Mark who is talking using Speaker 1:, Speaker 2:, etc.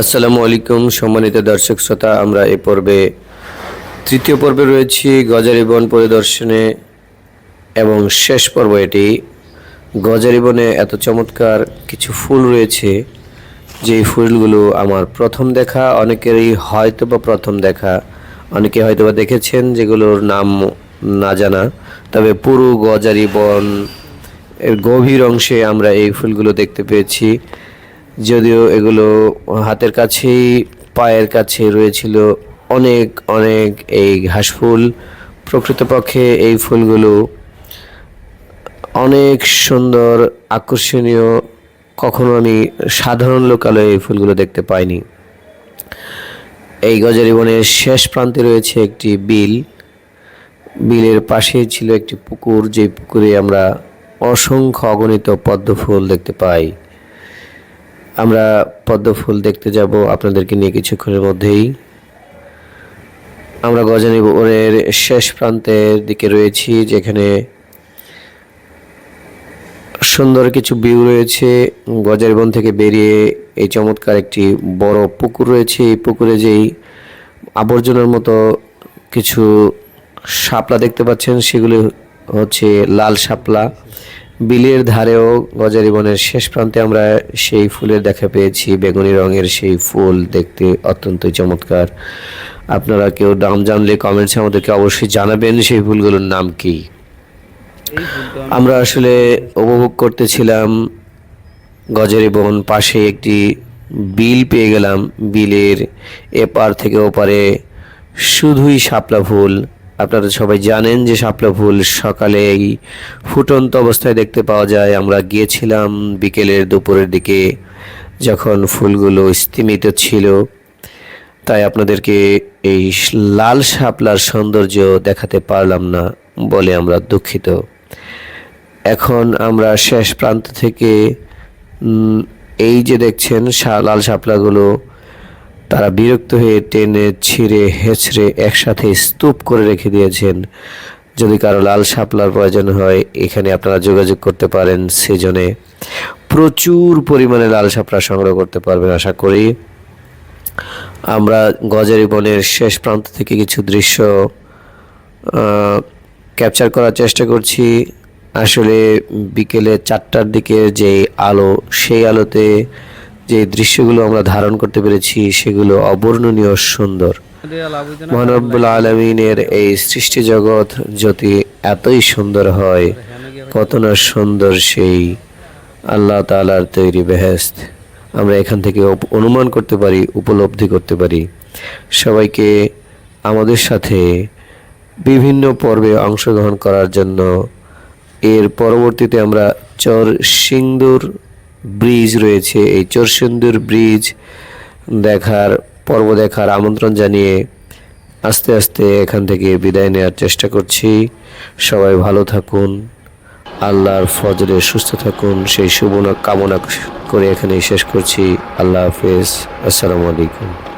Speaker 1: আসসালামু আলাইকুম, সম্মানিত দর্শক শ্রোতা, আমরা এ পর্বে, তৃতীয় পর্বে রয়েছি গজারি বন পরিদর্শনে, এবং শেষ পর্ব এটি। গজারি বনে এত চমৎকার কিছু ফুল রয়েছে, যেই ফুলগুলো আমার প্রথম দেখা, অনেকেরই হয়তো বা প্রথম দেখা। অনেকে হয়তো বা দেখেছেন যেগুলোর নাম না জানা, তবে পুরো গজারি বন এর গভীর অংশে আমরা এই ফুলগুলো দেখতে পেয়েছি। যদিও এগুলো হাতের কাছেই, পায়ের কাছে রয়েছিল অনেক অনেক এই ঘাস ফুল। প্রকৃতপক্ষে এই ফুলগুলো অনেক সুন্দর, আকর্ষণীয়। কখনো আমি সাধারণ লোকালয়ে এই ফুলগুলো দেখতে পাইনি। এই গজারি বনের শেষ প্রান্তে রয়েছে একটি বিল। বিলের পাশেই ছিল একটি পুকুর যে পুকুরে আমরা অসংখ্য অগণিত পদ্ম ফুল দেখতে পাই। আমরা পদ্ম ফুল দেখতে যাব আপনাদেরকে নিয়ে কিছুক্ষণের মধ্যেই। আমরা গজানি বনের শেষ প্রান্তের দিকে রয়েছি, যেখানে সুন্দর কিছু ভিউ রয়েছে। গজারি বন থেকে বেরিয়ে এই চমৎকার একটি বড় পুকুর রয়েছে। এই পুকুরে যেই আবর্জনার মতো কিছু শাপলা দেখতে পাচ্ছেন, সেগুলি হচ্ছে লাল শাপলা। বিলের ধারেও গজারি বনের শেষ প্রান্তে আমরা সেই ফুলের দেখা পেয়েছি। বেগুনি রঙের সেই ফুল দেখতে অত্যন্ত চমৎকার। আপনারা কেউ নাম জানলে কমেন্টসে আমাদেরকে অবশ্যই জানাবেন সেই ফুলগুলোর নাম কি। আমরা আসলে উপভোগ করতেছিলাম গজারি বন পাশে একটি বিল পেয়ে গেলাম। বিলের এপার থেকে ওপারে শুধুই শাপলা ফুল। আপনারা সবাই জানেন যে শাপলা ফুল সকালেই ফুটন্ত অবস্থায় দেখতে পাওয়া যায়। আমরা গিয়েছিলাম বিকেলের দুপুরের দিকে, যখন ফুলগুলো স্তিমিত ছিল। তাই আপনাদেরকে এই লাল শাপলার সৌন্দর্য দেখাতে পারলাম না বলে আমরা দুঃখিত। এখন আমরা শেষ প্রান্ত থেকে এই যে দেখছেন লাল শাপলাগুলো তারা বিরক্ত হয়ে টেনে, ছিঁড়ে, হেঁচড়ে একসাথে স্তূপ করে রেখে দিয়েছেন। যদি কারও লাল শাপলার প্রয়োজন হয়, এখানে আপনারা যোগাযোগ করতে পারেন সেজনে প্রচুর পরিমাণে লাল শাপলা সংগ্রহ করতে পারবেন, আশা করি। আমরা গজারি বনের শেষ প্রান্ত থেকে কিছু দৃশ্য ক্যাপচার করার চেষ্টা করছি। আসলে বিকেলে চারটার দিকে যে আলো, সেই আলোতে যে দৃশ্যগুলো আমরা ধারণ করতে পেরেছি, সেগুলো অবর্ণনীয় সুন্দর। মহানব্বুল আলমিনের এই সৃষ্টি জগৎ যদি এতই সুন্দর হয়, কত না সুন্দর সেই আল্লাহ তালার তৈরি বেহেস্ত আমরা এখান থেকে অনুমান করতে পারি, উপলব্ধি করতে পারি। সবাইকে আমাদের সাথে বিভিন্ন পর্বে অংশগ্রহণ করার জন্য এর পরবর্তীতে আমরা চর সিন্দুর ব্রিজ রয়েছে। এই চর সিন্দুর ব্রিজ দেখার, পর্ব দেখার আমন্ত্রণ জানিয়ে আস্তে আস্তে এখান থেকে বিদায় নেওয়ার চেষ্টা করছি। সবাই ভালো থাকুন, আল্লাহর ফজরে সুস্থ থাকুন। সেই শুভ কামনা করে এখানে শেষ করছি। আল্লাহ হাফেজ। আসসালামু আলাইকুম।